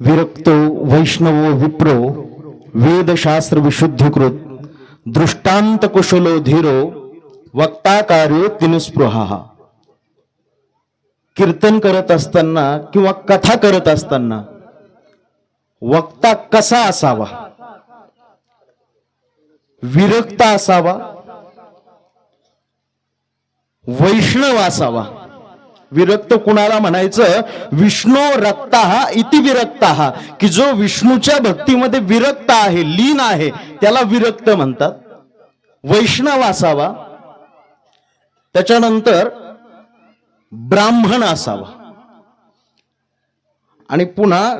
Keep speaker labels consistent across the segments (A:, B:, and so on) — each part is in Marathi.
A: विरक्तो वैष्णवो विप्रो वेदशास्त्र विशुद्धीकृत दृष्टांत कुशलो धीरो वक्ता कार्यो तिनुस्पृहा। कीर्तन करत असताना किंवा कथा करत असताना वक्ता कसा असावा? विरक्त असावा? वैष्णव असावा? विरक्त कुणाला म्हणायचं? विष्णू रक्त हा इति विरक्त. हा की जो विष्णूच्या भक्तीमध्ये विरक्त आहे लीन आहे त्याला विरक्त म्हणतात. वैष्णव असावा. त्याच्यानंतर ब्राह्मण असावा. आणि पुन्हा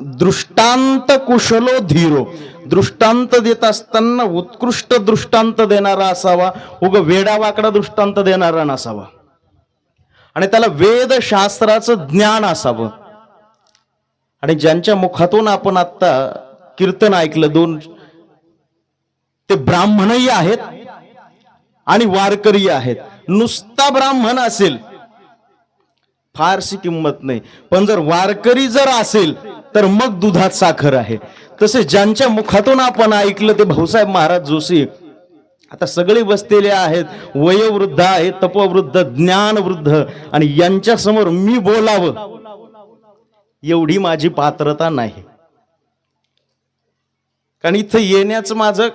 A: दृष्टांत कुशलो धीरो. दृष्टांत देत असताना उत्कृष्ट दृष्टांत देणारा असावा. उग वेडावाकडा दृष्टांत देणारा नसावा. आणि त्याला वेदशास्त्राचं ज्ञान असावं. आणि ज्यांच्या मुखातून आपण आत्ता कीर्तन ऐकलं दोन ते ब्राह्मणही आहेत आणि वारकरी आहेत. नुसता ब्राह्मण असेल फारशी किंमत नाही. पण जर वारकरी जर असेल तर मग दुधात साखर आहे. तसे ज्यांच्या मुखातून आपण ऐकलं ते भाऊसाहेब महाराज जोशी आता सगळे बसलेले आहेत वयोवृद्ध आहेत तपवृद्ध ज्ञानवृद्ध आणि यांच्यासमोर मी बोलावं एवढी माझी पात्रता नाही. कारण इथं येण्याचं माझं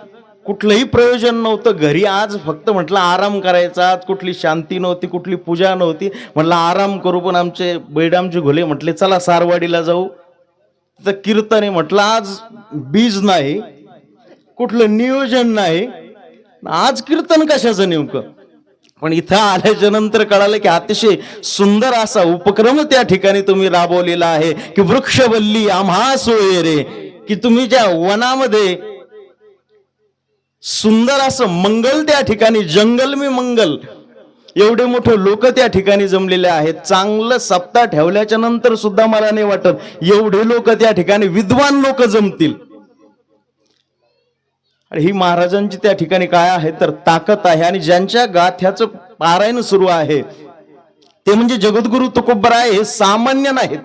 A: कुठलंही प्रयोजन नव्हतं. घरी आज फक्त म्हटलं आराम करायचा आज कुठली शांती नव्हती कुठली पूजा नव्हती. म्हटलं आराम करू पण आमचे बैडामजी घोले म्हटले चला सारवाडीला जाऊ. तर कीर्तन आहे म्हटलं आज बीज नाही कुठलं नियोजन नाही आज कीर्तन कशाचं नेमकं? पण इथं आल्याच्यानंतर कळालं की अतिशय सुंदर असा उपक्रम त्या ठिकाणी तुम्ही राबवलेला आहे की वृक्षवल्ली आम्हा सोये रे की तुम्ही ज्या वनामध्ये सुंदर असं मंगल त्या ठिकाणी जंगल मी मंगल एवढे मोठे लोक त्या ठिकाणी जमलेले आहेत. चांगलं सप्ताह ठेवल्याच्या नंतर सुद्धा मला नाही वाटत एवढे लोक त्या ठिकाणी विद्वान लोक जमतील. आणि ही महाराजांची त्या ठिकाणी काय आहे? तर ताकद आहे. आणि ज्यांच्या गाथ्याचं पारायण सुरू आहे ते म्हणजे जगद्गुरु तुकोबराय हे सामान्य नाहीत.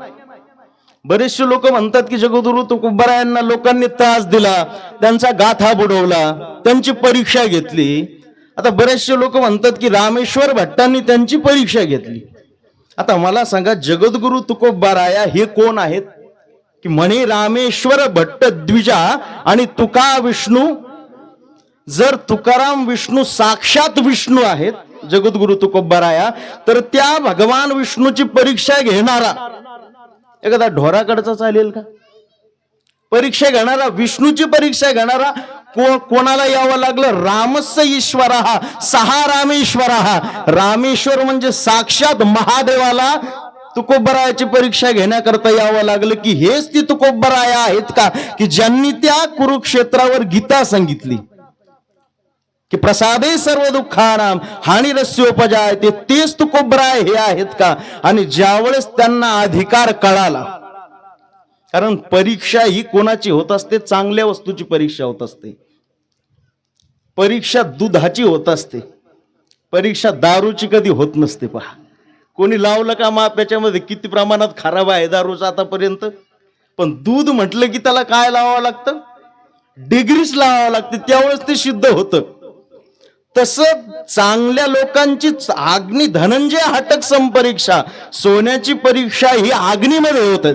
A: बरेचसे लोक म्हणतात की जगद्गुरु तुकोबरायांना लोकांनी त्रास दिला त्यांचा गाथा बुडवला त्यांची परीक्षा घेतली. आता बरेचसे लोक म्हणतात की रामेश्वर भट्टांनी त्यांची परीक्षा घेतली. आता मला सांगा जगद्गुरु तुकोबाराया हे कोण आहेत? की म्हणे रामेश्वर भट्ट द्विजा आणि तुका विष्णू जर तुकाराम विष्णू साक्षात विष्णू आहेत जगद्गुरु तुकोबाराया तर त्या भगवान विष्णूची परीक्षा घेणारा एखादा ढोराकडचा चालेल का? परीक्षा घेणारा विष्णूची परीक्षा घेणारा को कोणाला यावं लागलं? रामस्य ईश्वर हा सहा रामेश्वर. हा रामेश्वर म्हणजे साक्षात महादेवाला तुकोबरायाची परीक्षा घेण्याकरता यावं लागलं की हेच ती तुकोबराया आहेत का? की ज्यांनी त्या कुरुक्षेत्रावर गीता सांगितली. की प्रसादे सर्व दुःखानाम हानी रस्योपजाय ते तेच तुकोबराय हे आहेत का? आणि ज्यावेळेस त्यांना अधिकार कळाला कारण परीक्षा ही कोणाची होत असते? चांगल्या वस्तूची परीक्षा होत असते. परीक्षा दुधाची होत असते. परीक्षा दारूची कधी होत नसते पहा. कोणी लावलं का माप त्याच्यामध्ये किती प्रमाणात खराब आहे दारूचा आतापर्यंत? पण दूध म्हटलं की त्याला काय लावावं लागतं? डिग्रीच लावावं लागते. त्यावेळेस ते सिद्ध होतं. तसं चांगल्या लोकांची अग्नी धनंजय हटक संपरीक्षा सोन्याची परीक्षा ही अग्नीमध्ये होत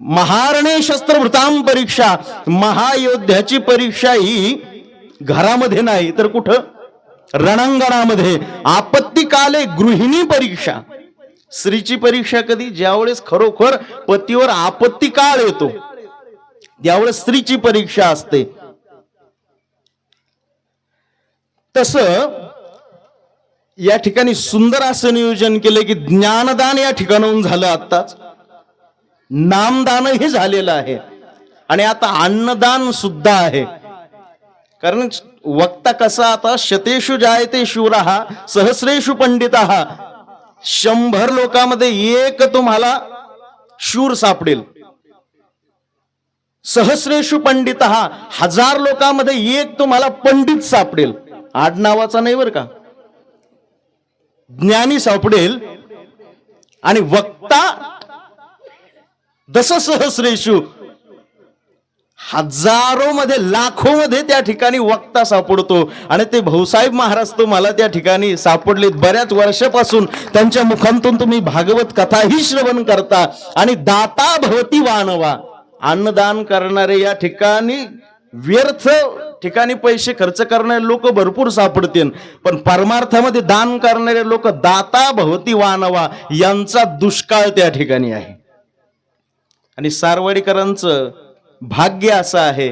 A: महारणे शस्त्रभृताम परीक्षा महायोद्ध्याची परीक्षा ही घरामध्ये नाही तर कुठं? रणांगणामध्ये. आपत्ती काले गृहिणी परीक्षा. स्त्रीची परीक्षा कधी? ज्यावेळेस खरोखर पतीवर आपत्ती काळ येतो त्यावेळेस स्त्रीची परीक्षा असते. तस या ठिकाणी सुंदर असं नियोजन केलं की ज्ञानदान या ठिकाणाहून झालं आत्ताच. नामदानही झालेलं आहे. आणि आता अन्नदान सुद्धा आहे. कारण वक्ता कसा आता शतेषु जायते शूर हा सहस्रेषु पंडित. हा शंभर लोकांमध्ये एक तुम्हाला शूर सापडेल. सहस्रेशु पंडित हा हजार लोकांमध्ये एक तुम्हाला पंडित सापडेल. आडनावाचा नाही बर का? ज्ञानी सापडेल आणि वक्ता दस सहस्रेशू. हजारो मध्ये लाखो मध्ये त्या ठिकाणी वक्ता सापडतो. आणि ते भाऊसाहेब महाराज तुम्हाला त्या ठिकाणी सापडलेत. बऱ्याच वर्षापासून त्यांच्या मुखांतून तुम्ही भागवत कथाही श्रवण करता. आणि दाता भवती वानवा. अन्नदान करणारे या ठिकाणी व्यर्थ ठिकाणी पैसे खर्च करणारे लोक भरपूर सापडतील. पण परमार्थामध्ये दान करणारे लोक दाता भवती वानवा यांचा दुष्काळ त्या ठिकाणी आहे. आणि सारवाडीकरांचं भाग्य असं आहे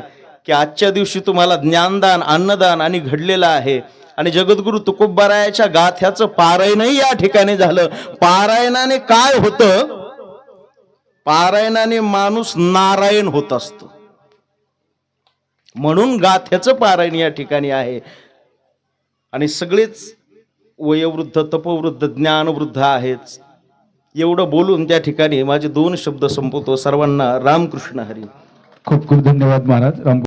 A: की आजच्या दिवशी तुम्हाला ज्ञानदान अन्नदान आणि घडलेलं आहे. आणि जगद्गुरु तुकोबारायाच्या गाथ्याचं पारायणही या ठिकाणी झालं. पारायणाने काय होतं? पारायणाने माणूस नारायण होत असतो. म्हणून गाथ्याचं पारायण या ठिकाणी आहे. आणि सगळेच वयोवृद्ध तपवृद्ध ज्ञानवृद्ध आहेच एवढं बोलून त्या ठिकाणी माझे दोन शब्द संपवतो. सर्वांना रामकृष्ण हरी.
B: खूप खूप धन्यवाद महाराज. राम